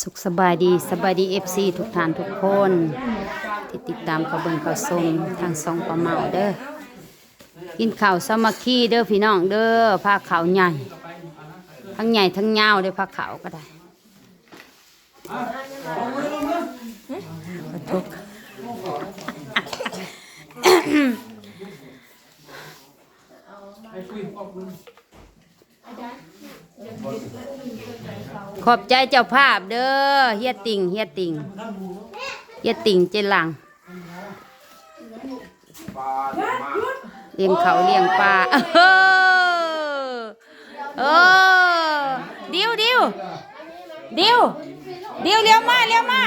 สุขสบายดีสบายดีเอฟซีทุกท่านทุกคน ที่ติดตามขาเบิ่งเขาชมทางสองประเมาเด้อกินข้าวสามัคคีเด้อพี่น้องเด้อผ้าขาวใหญ่ ทั้งใหญ่ทั้งยาวเด้อผ้าขาวก็ได้ขอโทษ ขอบใจเจ้าภาพเด้อเฮียติ่งเฮียติ่งเฮียติ่งเจหลังเลี้ยงเขาเลี้ยงปลาเออเออเดิวเดิวเดิวเดิวเลี้ยวมาเลี้ยวมา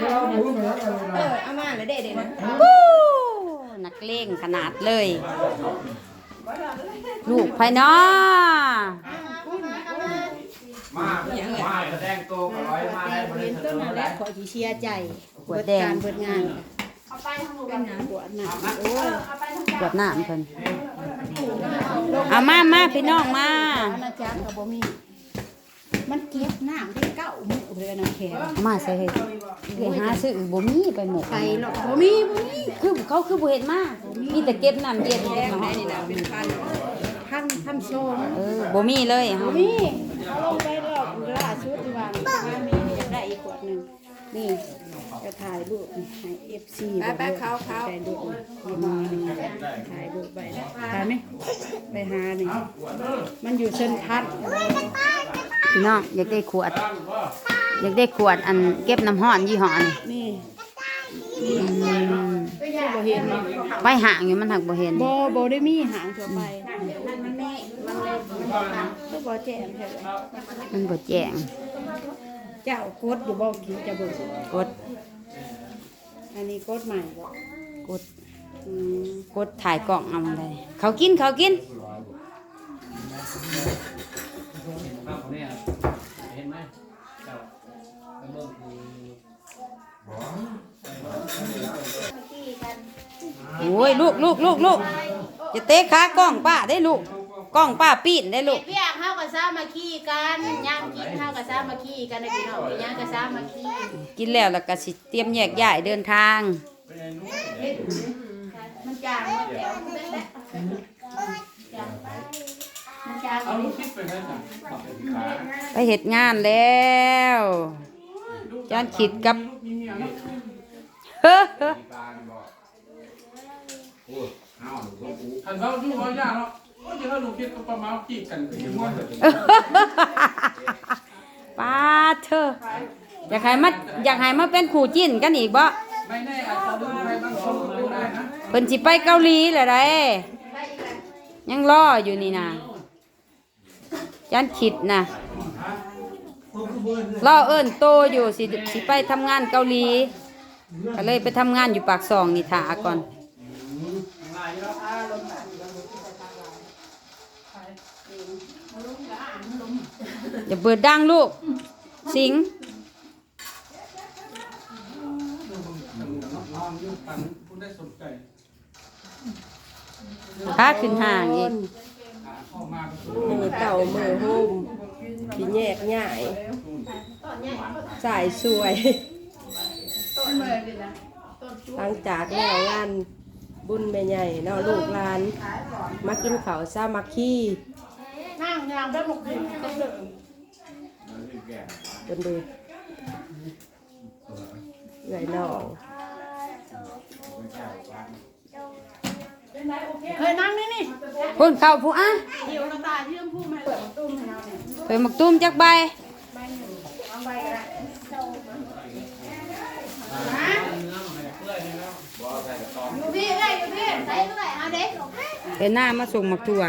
เออเอามาเลยเด็ดๆนะปู้นักเลงขนาดเลย ลูกไผน้อมามาแดงตัวกับร้อยมาได้บริเรียนสุทต้นธิ์นั่นแหล้ละวขอที่เชียใจหัวแดงเบิดงานเป็นงานบวดหนักโอ้ปวดหน้าเพิ่นเอามามาพี่น้องมาอาณาจักรกับบ่มี มันเก็บน้ำได้เก้าหมู่เลยนะแขกเอามาใส่เฮ็ดเดี๋ยวหาซื้อบ่มีไปหมกไปหรอกบ่มีบ่มีคือเขาคือบ่เห็นมามีแต่เก็บน้ำเย็นแดเก็บงน้ำได้นี่นะเป็นพันพันพันโซนเออบ่มีเลยบ่เฮามีเอาลงไปรอบล่าสุดที่ว่าถ้ามีอยากได้อีกขวดหนึงนี่จะถ่ายรูปให้ FC ไปๆเขาๆถ่ายรูปนี่มานี่ถ่ายรูปไว้นะถ่ายไหมไปหานี่มันอยู่เส้นทัด พี่น้องอยากได้ขวด อยากได้ขวดอันเก็บน้ำห้อนยี่ห้อนี่นี่อืมบ่เห็นไว้ห่างอยู่มันหักบ่เห็นบ่บ่ได้มีหางทั่วไปมันแม่มันเลยก็บ่แจ้งแท้เลยมันบ่แจ้งเจ้ากดอยู่บ่กี่จะเบิ่งกด อันนี้กดใหม่บ่กดอืมกดถ่ายกล่องเอามาเลยเขากินเขากิน เห็นไหมเจ้าไปเบิ่งคือโอ้ยลูกลูกลูกลูกจะเตะขากล้องป้าได้ลูกกล้องป้าปีนได้ลูกเปียกเฮากับซ้ามาขี้กันย่างกินเฮากับซ้ามาขี้กันนะพี่น้องย่างกับซ้ามาขี้กินแล้วแล้วก็สิเตรียมแยกย้ายเดินทางมันจางหมดแล้วนั่นแหละมัน จาเอาลูกคิดไปให้หน่อยขอบคุณขาไปเฮ็ดงานแล้วจานขิดกับเฮ้อเฮ้อการบอกโอ้ยเอาลูกกูหันเขาดูเขายากเนาะโอ้ยถ้าลูกคิดก็ประมาณกี่กันไปถึงวันเลยป้าเธออยากให้มาอยากให้มาเป็นคู่จิ้นกันอีกบ่ไม่แน่อาจจะดูใครบางคนก็เป็นได้นะ เพิ่นสิไปเกาหลีแหละได้ยังรออยู่นี่นะ ยันขิดนะรอเอิ้นโตอยู่สิสิไปทำงานเกาหลี ก็เลยไปทำงานอยู่ปากซองนี่ถาก่อนอย่าเปิดดังลูก สิงนอนอยู่ปันผู้าขึ้นห่างอีก มามือเต่ามือโฮมพี่แยกง่ายสายสวยหลังจากแล้วงานบุญแม่ใหญ่เนาะลูกหลาน มากินข้าวสามัคคีนั่งยางได้หมกขึ้นก็เลยเพิ่นดูใหญ่น้อง เฮ้ยนั่งนี่นี่พุ่นเข้าผู้อะเดี๋ยวกระตายที่ต้องพูดมาเปิดตุ้มให้เราเนี่ยเปิดหมักตุ้มจักใบเอาไปก็ได้อยู่พี่เอ้ยอยู่พี่ใส่เรื่อยเอาเด็กเดินหน้ามาส่งหมักถั่ว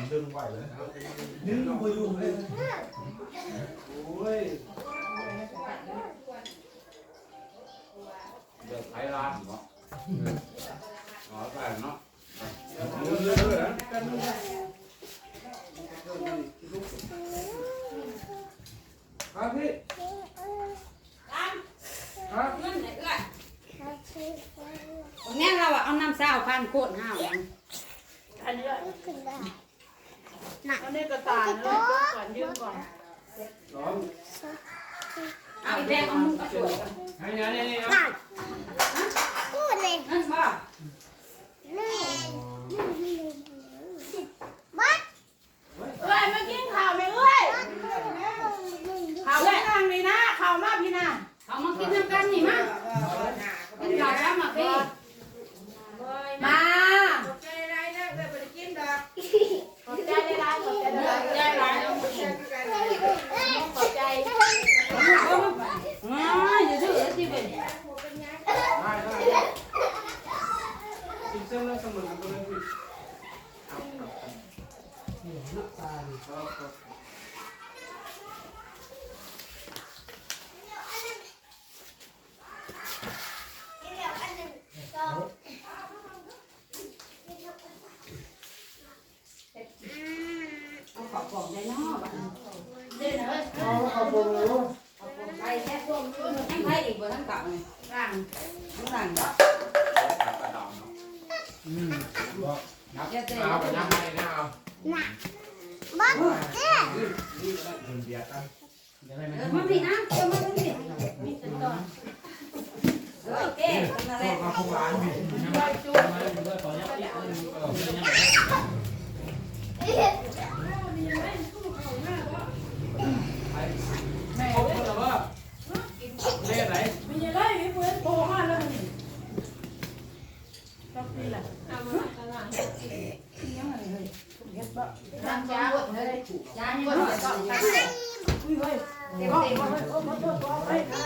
มดึงไว้เลยดึงไปอยู่เลยโอ้ยเดือดไทยร้านเหรอ อ๋อใช่เนาะมุนเยอะเลยนะครับพี่ครับแม่เราอะเอาน้ำซาวพันโคตรห้าวอันนี้อันนี้กระต่ายนะก่อนยืมก่อนสองเอาอีแดงเอามือกระปุกให้เนี่ยเนี่ยเนี่ยนั่น เอ้ยมากินข้าวไหมเอ้ยข้าวไม่นั่งนี่นะข้าวมาพี่นะเอามากินน้ำกันนี่มากินข้าวแล้วมาพี่ มา ขอบใจได้แล้วเดี๋ยวไปกินดอก ขอบใจได้ร้านขอบใจได้ร้านใจร้าน ขอบใจ อ๋ออย่าดื้อสิเป็น ได้ได้อีกเส้นแล้วเสมอกันเลยพี่ครับครับ เอาขอบบอกได้เนาะบัดนี้ เด่นเอ้ย ไปแค่ร่วมทั้งไทยอีกบ่ทั้งเก่านี่ ร่าง ทั้งหลังเนาะ กระดองเนาะ อืม นับเอาไปนับให้นะเอา คนเบียดกันเออมาพี่นะเดี๋ยวมาตรงนี้มีสันตอนเออโอเคนั่นแหละมาพวกร้านพี่แม่เอาคนละว่าเล่ไหน มีอะไรมีเพื่อนโทรมาแล้วนี่ก็นี่แหละ น้ำ จ้าเฮ้จ้าเนี่ยมันก็เต็มเต็มไปค่ะ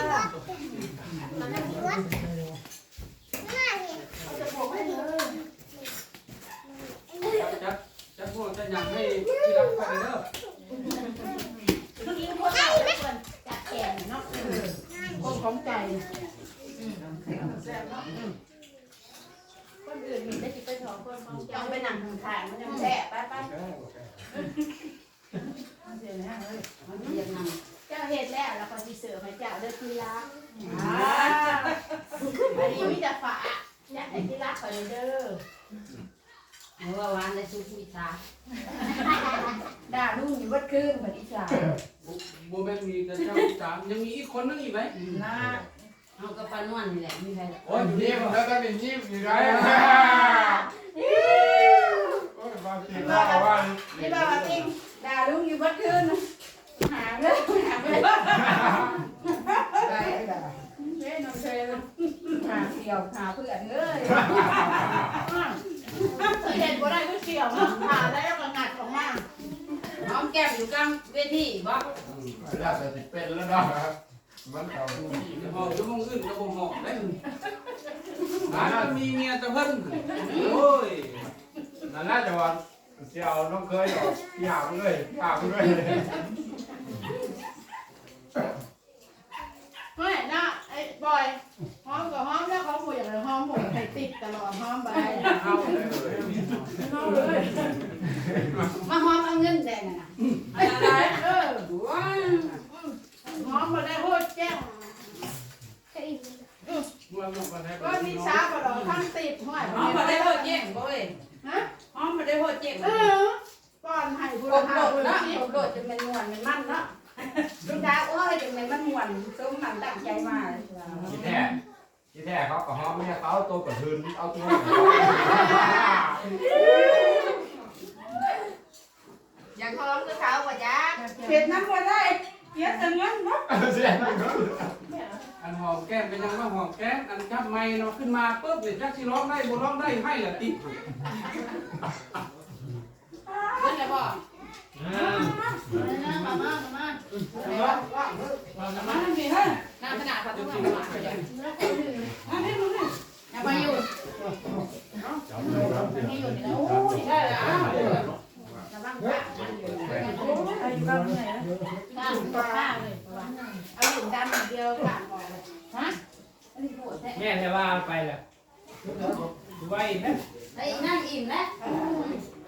จะจะพูดจะอยากให้ที่รักไปเด้อกินคนละคนจัดแกงเนาะคนของใจ คนอื่นมีได้กินไปสองคนของต้เจ้าองไปนั่งข้างๆมันยังแสบไปไปเดี๋ยวนะเฮ้ยมันเรียกนั่งเจ้าเฮ็ดแล้วแล้วก็สิเสิร์ฟให้เจ้าเด้อที่รักอ่าอันนี้มีแต่ฝาอยากให้ที่รักไปเด้อเอาว่าหวานได้สุขีชาด่าลุงอยู่วัดคืนเหมือนอีสานโบแมนมีแต่เจ้าจามยังมีอีกคนนึงอีกไหม นะ เอากระปานวลนี่แหละมีใครโอ้ยยิ้มแล้วก็เป็นยิ้มอยู่ไรโอ้ยบางทีก็ว่านี่บ้าจริงด่าลุงอยู่วัดคืนหาเลยหาเลยได้ด่าเล่นน้องเชยหาเสี่ยวหาเพื่อนเลยเห็นบ่ได้ก็เสี่ยวมาผ่าได้แล้วก็งัดออกมาหอมแก้มอยู่กลางเวทีบ่น่าจะติดเป็นแล้วเนาะ มันเขาหอกชั่วโมงอื่นจะบ่หอกได้ร้ามีเมียแต่เพิ่นโอ้ยนั่นน่าจะว่าเสี่ยวน้องเคยหรอกอยากเลยอยากเลยไม่นะไอ้บอยหอมกับหอมแล้วเขาพูดอย่างไรหอมหมให้ติดตลอดหอมไปเอาเลยมาหอมเอาเงินแดงน่ะ อะไรเออ ว้า หอมมาได้โคตรแจ้ง รวมลงกันให้ ก็มีสาบดอกทั้งติดห้อย หอมบ่ได้โหดเจ็บบ่เว้ย ฮะ หอมบ่ได้โหด เจ็บเออก่อนให้บุโดรดพาโดดบุรนะชีโดดจะเป็นม่วนเป็นมันเนาะลูกดาโอ้ยจะเป็นมันม่วนสมมันตั้งใจมาคิดแน่ที่แท้เขาก็หอมแม่เขาตัวกระทืนเอาตัวอยากท้องคือเขาบ่จ้าเผ็ดน้ำบ่ได้เกียดแต่เงินเนาะเสียงอันหอมแก้มเป็นยังว่าหอมแก้มอันจับไม้เนาะขึ้นมาปุ๊บเนี่ยจักสิร้องได้บ่ร้องได้ให้ละติเพิ่น เลยบ่มามามามาอันนี้ฮะน้ำขนาดพัดทุกข์มาเดี๋ยวอันนี้ดูนี่อย่าไปอยู่ได้แล้วระวังปากมันอยู่ไอ้กับไหนนะข้างข้างเลยเอาหลุมดำอย่างเดียวข้างออกเลยฮะอันนี้ปแท้แม่แท้ว่าไปแหละไว้นะไอ้นั่นอิ่มแล้ว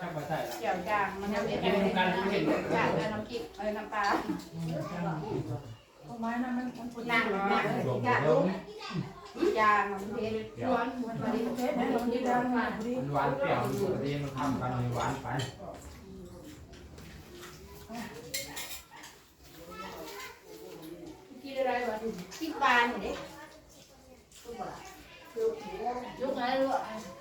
จักบ่ใส่ละเกี่ยวจางมันยังกินกันเห็นจางเลยน้ำพริกเอ้น้ำปลาไม้น้ำมันมันนั่งนั่งจางลูกจางมันเผ็ดร้อนมันมาดิเผ็ดให้ลงที่ด้านมาพอดีมันหวานเปรี้ยวมันดีมันทำกันหวานไปกินอะไรวะกินปลาหนิเด็กลูกอะไรลูกนี่เป็นเรื่องเข้าเออจำจุดปลาอย่างไรบ่บ่เออจำเอาเรื่องจำมาไงปลาแรกปลาเขานะ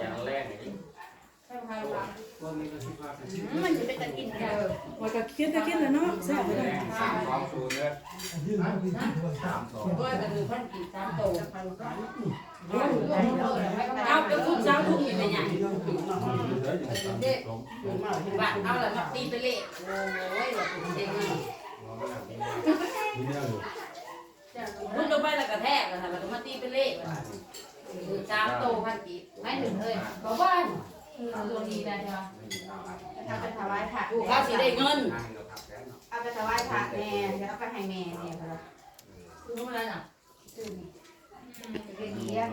อย่างแรกนี่ใช่ไหมวะตัวนี้ก็สิพาไปมันจะเป็นตะกินกันว่าก็คิดก็คิดแล้วเนาะแซ่บเลยสามสองศูนย์เลยสามสองวยกระดูพันกินสามโตพันกันเอากระทุกเจ้าทุกอย่างไรเนี่ยเด็กบ้านเอาเลยมาตีไปเละโอ้ยเด็กมีเนื้ออยู่งลงไปแล้วกระแทกแล้วค่ะแล้วก็มาตีเป็นเล ขสามโตพันกีไม่ถึงเลยบอกว่าตัวนี้ได้ใช่ไหมเอาไปถวายผักเขาสิได้เงิน เอาไปถวายผักแม่จะเอาไปให้แม่เนี่ยพอละรู้อะไรน่ะซื้อนี่เรียนเรียน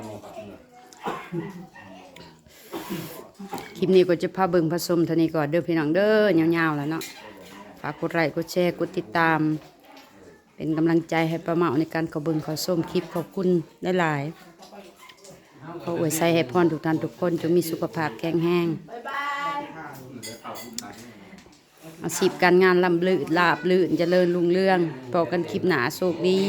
คลิปนี้ก็จะพาเบิ่งผสมเท่านี้ก่อนเด้อพี่น้องเด้อยาวๆแล้วเนาะฝากกดไลค์กดแชร์กดติดตาม เป็นกำลังใจให้ป้าเมาในการข้าเบิ่งข้าส้มคลิปขอบคุณหลายๆ ขออวยใส่ให้พรทุกท่านทุกคนจงมีสุขภาพแข็งแรงบ๊ายบายอาชีพการงานลำลืดลาบลื่นเจริญรุ่งเรืองพอกันคลิปหนาโชคดี